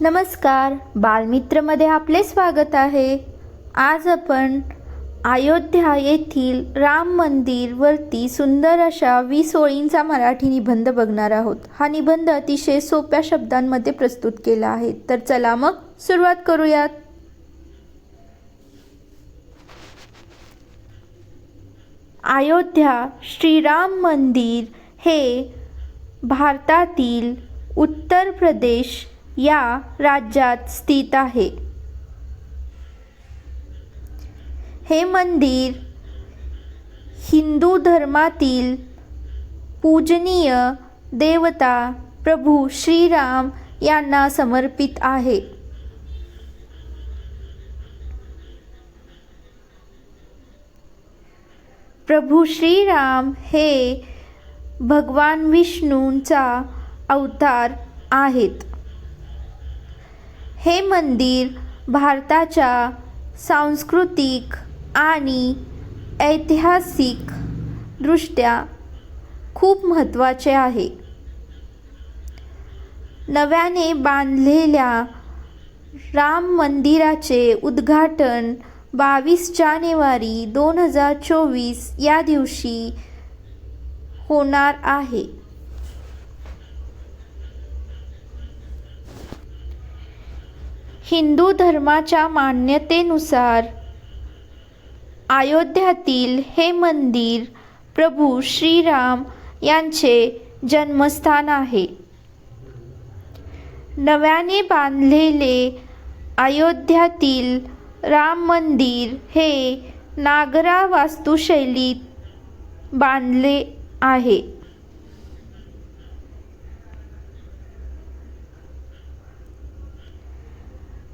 नमस्कार. बालमित्रमध्ये आपले स्वागत आहे. आज आपण अयोध्या येथील राम मंदिरवरती सुंदर अशा वीस ओळींचा मराठी निबंध बघणार आहोत. हा निबंध अतिशय सोप्या शब्दांमध्ये प्रस्तुत केला आहे. तर चला मग सुरुवात करूयात. अयोध्या श्रीराम मंदिर हे भारतातील उत्तर प्रदेश या राज्यात स्थित आहे. हे मंदिर हिंदू धर्मातील पूजनीय देवता प्रभू श्रीराम यांना समर्पित आहे. प्रभू श्रीराम हे भगवान विष्णूंचा अवतार आहेत. हे मंदिर भारताच्या सांस्कृतिक आणि ऐतिहासिक दृष्ट्या खूप महत्त्वाचे आहे. नव्याने बांधलेल्या राम मंदिराचे उद्घाटन बावीस जानेवारी दोन हजार चोवीस या दिवशी होणार आहे. हिंदू धर्माच्या मान्यतेनुसार अयोध्यातील हे मंदिर प्रभू श्रीराम यांचे जन्मस्थान आहे. नव्याने बांधलेले अयोध्यातील राम मंदिर हे नागरा वास्तुशैलीत बांधले आहे.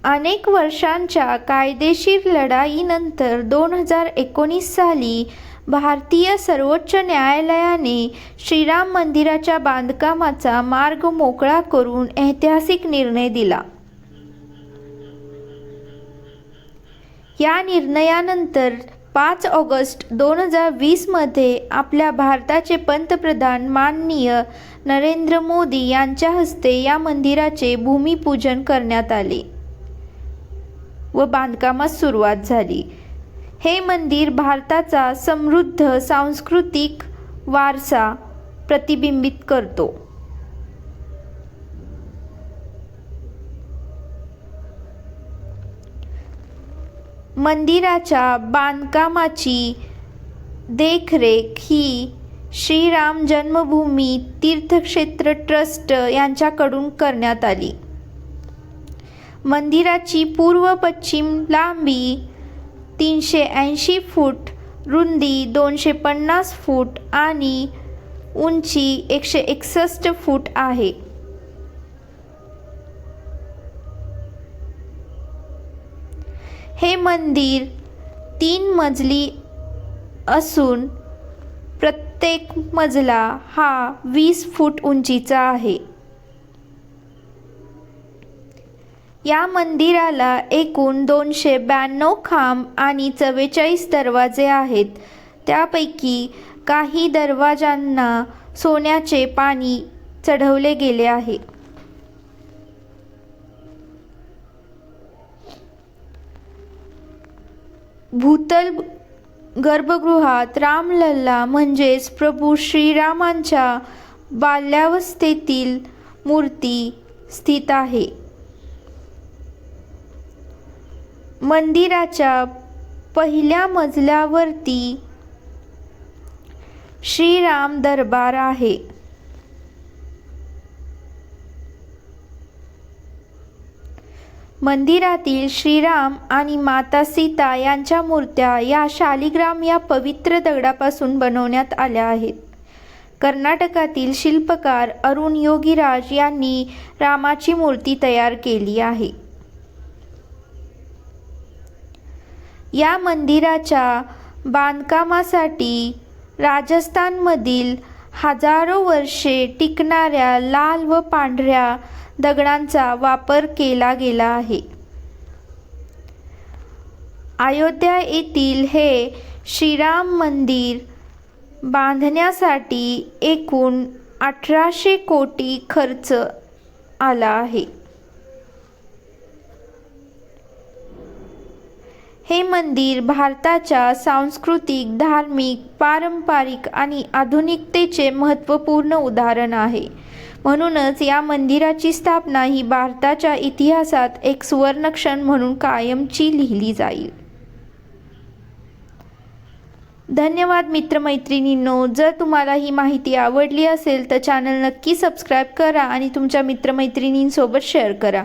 अनेक वर्षांच्या कायदेशीर लढाईनंतर दोन हजार एकोणीस साली भारतीय सर्वोच्च न्यायालयाने श्रीराम मंदिराच्या बांधकामाचा मार्ग मोकळा करून ऐतिहासिक निर्णय दिला. या निर्णयानंतर पाच ऑगस्ट दोन हजार वीसमध्ये आपल्या भारताचे पंतप्रधान माननीय नरेंद्र मोदी यांच्या हस्ते या मंदिराचे भूमिपूजन करण्यात आले. व बांधकामास सुरुवात झाली. हे मंदिर भारताचा समृद्ध सांस्कृतिक वारसा प्रतिबिंबित करतो. मंदिराच्या बांधकामाची देखरेख ही श्रीराम जन्मभूमी तीर्थक्षेत्र ट्रस्ट यांच्याकडून करण्यात आली. मंदिराची पूर्व पश्चिम लांबी तीनशे ऐंशी फूट रुंदी दोनशे पन्नास फूट आणि उंची एकशे एकसष्ट फूट आहे. हे मंदिर तीन मजली असून प्रत्येक मजला हा वीस फूट उंचीचा आहे. या मंदिराला एकूण दोनशे ब्याण्णव खांब आणि चव्वेचाळीस दरवाजे आहेत. त्यापैकी काही दरवाजांना सोन्याचे पाणी चढवले गेले आहे. भूतल गर्भगृहात रामलल्ला म्हणजेच प्रभू श्रीरामांच्या बाल्यावस्थेतील मूर्ती स्थित आहे. मंदिराच्या पहिल्या मजल्यावरती श्रीराम दरबार आहे. मंदिरातील श्रीराम आणि माता सीता यांच्या मूर्त्या या शालिग्राम या पवित्र दगडापासून बनवण्यात आल्या आहेत. कर्नाटकातील शिल्पकार अरुण योगीराज यांनी रामाची मूर्ती तयार केली आहे. या मंदिराच्या बांधकामासाठी राजस्थानमधील हजारो वर्षे टिकणाऱ्या लाल व पांढऱ्या दगडांचा वापर केला गेला आहे. अयोध्या येथील हे श्रीराम मंदिर बांधण्यासाठी एकूण अठराशे कोटी खर्च आला आहे. हे मंदिर भारताच्या सांस्कृतिक धार्मिक पारंपरिक आणि आधुनिकतेचे महत्त्वपूर्ण उदाहरण आहे. म्हणूनच या मंदिराची स्थापना ही भारताच्या इतिहासात एक सुवर्णक्षण म्हणून कायमची लिहिली जाईल. धन्यवाद मित्रमैत्रिणींनो. जर तुम्हाला ही माहिती आवडली असेल तर चॅनल नक्की सबस्क्राईब करा आणि तुमच्या मित्रमैत्रिणींसोबत शेअर करा.